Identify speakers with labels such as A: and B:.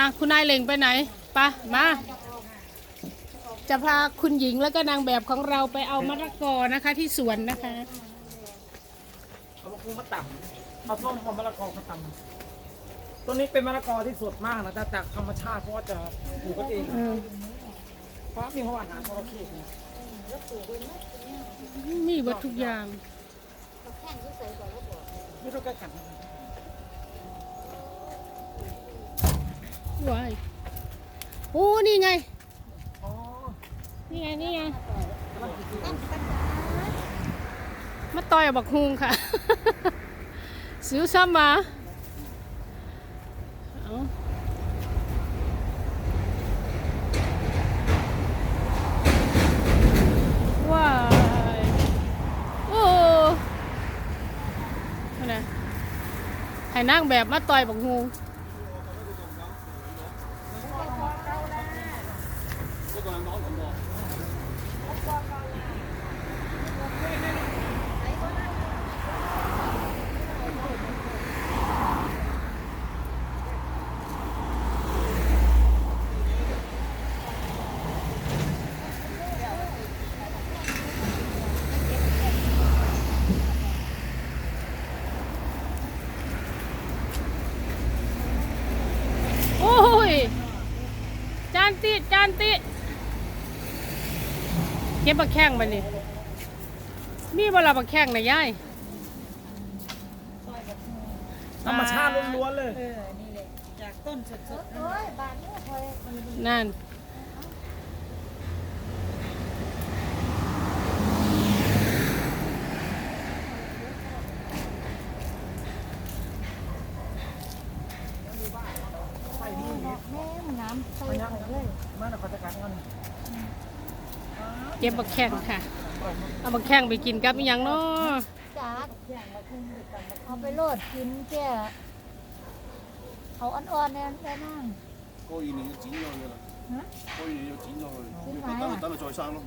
A: อะคุณนายเหล่งไปไหนไปะมา จะพาคุณหญิงแล้วก็นางแบบของเราไปเอามะละกอนะคะที่สวนนะคะ
B: เอามะกรูดมาตับเอาส้มเอามะละกอมาตำต้นนี้เป็นมะละกอที่สดมากนะแต่จากธรรมชาติเพราะว่าจะปลูกกันเอง
A: เออ
B: เพราะมีเพราะว่าอาหารจระเข้เนี่ย
A: มีหมดทุกอย่าง
B: ไม่ต้องใกล้กัน
A: ว้ายโอ้นี่ไง นี่ไง นี่ไง มาต่อยบักฮุงค่ะ สิวซ้ำมาเอาว้ายโอ้นั่นนะให้นั่งแบบมาต่อยบักฮุง โอ้ย จานติจานติ เก็บบักแข้งมานี่มีบลาบักแข้งนะยาย
B: ธรรมชาติล้วนๆเลย
C: เออนี่แหละจากต้นสดๆ
D: โอ้ยบาทนี้คอย
A: นั่น
B: ใส่ดี
D: ดอกแม่น้ำใส่
B: มันยัง
D: ไปเลย
B: มันขอจัดการกัน
A: เก็บบักแข้งค่ะ เอาบักแข้งไปกินกับอหยังเนาะ
D: จากเอาไปโลดกินแก่เอาอ่อนๆเนี่ยได้นั่ง
E: 过二年就剪咗佢啦，
D: 吓
E: 过二年就剪咗佢，
D: 点解啊
E: 等佢等佢再生咯。